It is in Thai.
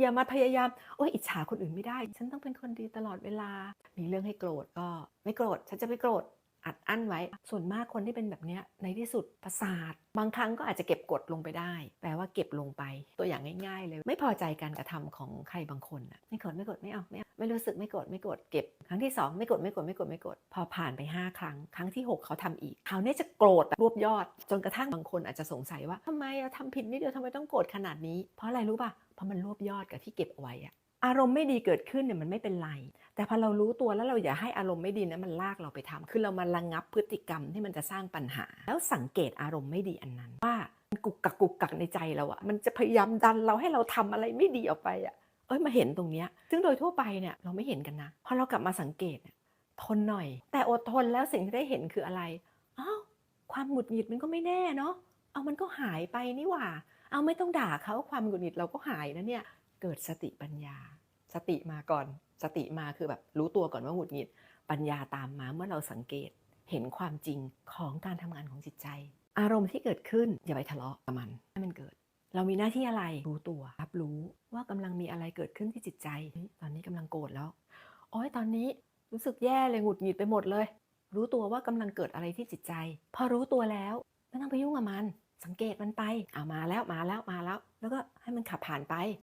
อย่ามาพยายามโอ้ยอิจฉาคนอื่นไม่ได้ ฉันต้องเป็นคนดีตลอดเวลา มีเรื่องให้โกรธก็ไม่โกรธ ฉันจะไม่โกรธ อัดอั้นไว้ ส่วนมากคนที่เป็นแบบนี้ในที่สุดประสาท บางครั้งก็อาจจะเก็บกดลงไปได้ แปลว่าเก็บลงไป ตัวอย่างง่ายๆ เลย ไม่พอใจการกระทำของใครบางคนน่ะไม่กรธไม่กรธไม่เอาไม่เอาไม่รู้สึกไม่กรธไม่กรธเก็บ ครั้งที่สองไม่กรธไม่กรธไม่กรธไม่กรธพอผ่านไปห้าครั้ง ครั้งที่หกเขาทำอีกคราวนี้จะโกรธแบบรวบยอด จนกระทั่งบางคนอาจจะสงสัยว่าทำไมอะทำผิดนิดเดียวทำไมต้องโกรธขนาดนี้ เพราะอะไรรู้ป่ะเพราะมันรวบยอดกับที่เก็บเอาไว้อะ อารมณ์ไม่ดีเกิดขึ้นเนี่ยมันไม่เป็นไร แต่พอเรารู้ตัวแล้วเราอย่าให้อารมณ์ไม่ดีนั้นมันลากเราไปทำคือเรามาระงับพฤติกรรมที่มันจะสร้างปัญหา แล้วสังเกตอารมณ์ไม่ดีอันนั้น ว่ามันกุกกักกุกกักในใจเราอะมันจะพยายามดันเราให้เราทำอะไรไม่ดีออกไปอะเอ้ยมาเห็นตรงเนี้ยซึ่งโดยทั่วไปเนี่ยเราไม่เห็นกันนะพอเรากลับมาสังเกตทนหน่อย แต่อดทนแล้วสิ่งที่ได้เห็นคืออะไรอ้าวความหงุดหงิดมันก็ไม่แน่เนาะ เอามันก็หายไปนี่หว่า เอาไม่ต้องด่าเขาความหงุดหงิดเราก็หายนะเนี่ย เกิดสติปัญญา สติมาก่อน สติมาคือแบบรู้ตัวก่อนว่าหงุดหงิด ปัญญาตามมาเมื่อเราสังเกต เห็นความจริงของการทำงานของจิตใจ อารมณ์ที่เกิดขึ้นอย่าไปทะเลาะกับมันให้มันเกิด เรามีหน้าที่อะไรรู้ตัวรับรู้ว่ากำลังมีอะไรเกิดขึ้นที่จิตใจ ตอนนี้กำลังโกรธแล้วโอ้ยตอนนี้รู้สึกแย่เลยหงุดหงิดไปหมดเลย รู้ตัวว่ากำลังเกิดอะไรที่จิตใจ พอรู้ตัวแล้วไม่ต้องไปยุ่งกับมัน สังเกตมันไปเอามาแล้วมาแล้วมาแล้ว แล้วก็ให้มันขับผ่านไป